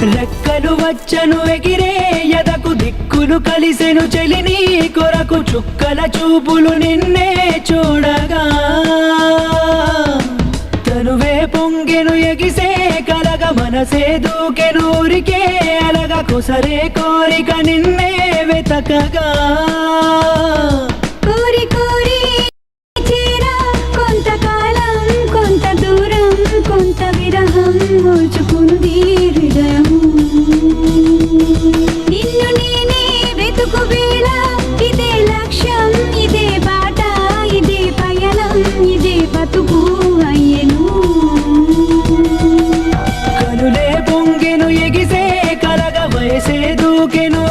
రెక్కలు వచ్చను ఎగిరే ఎదకు దిక్కులు కలిసెను చెలిని కొరకు చుక్కల చూపులు నిన్నే చూడగా. తనువే పొంగెను ఎగిసే కలగ మనసే దూకెను ఊరికే అలగ కుసరే కోరిక నిన్నే వెతకగా.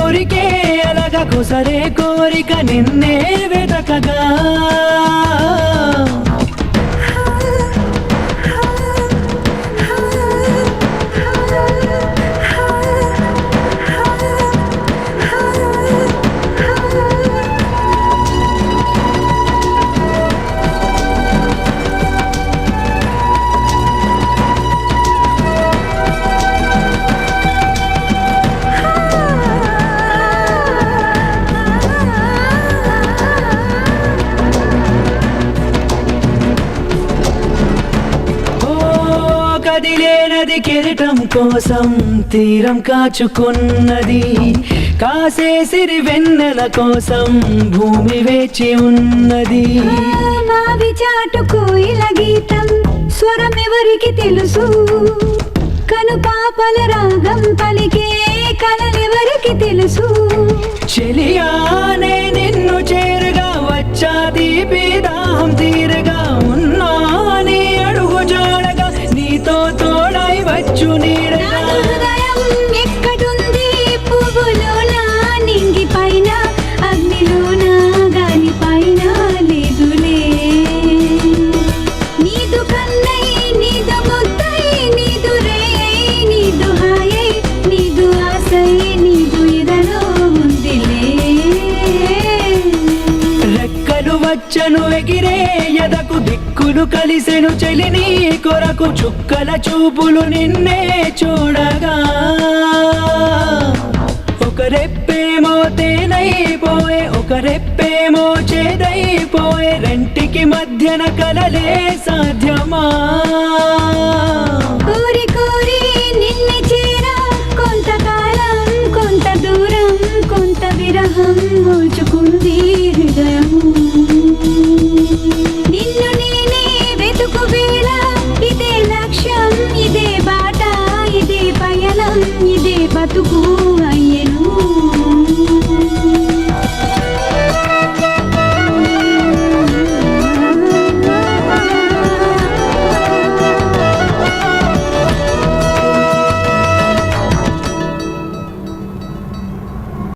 కోరికే ఊరికే అలగ కుసరే కోరిక నిన్నే వెతకగా. కదిలే నది కెరటం కోసం తీరం కాచుకున్నది. కాసే సిరి వెన్నెల కోసం భూమి వేచి ఉన్నది. మావి చాటుకు ఇలా గీతం స్వరం ఎవరికి తెలుసు? కను పాపల రాగం పలికే కలలెవరికి తెలుసు? చెలియానే వచ్చను ఎగిరే ఎదకు దిక్కులు కలిసెను చెలిని కొరకు చుక్కల చూపులు నిన్నే చూడగా. ఒక రెప్పేమో తేనైపోయే ఒక రెప్పేమో చేదైపోయే రెంటికి మధ్యన కలలే సాధ్యమా? ఇదే బతుకు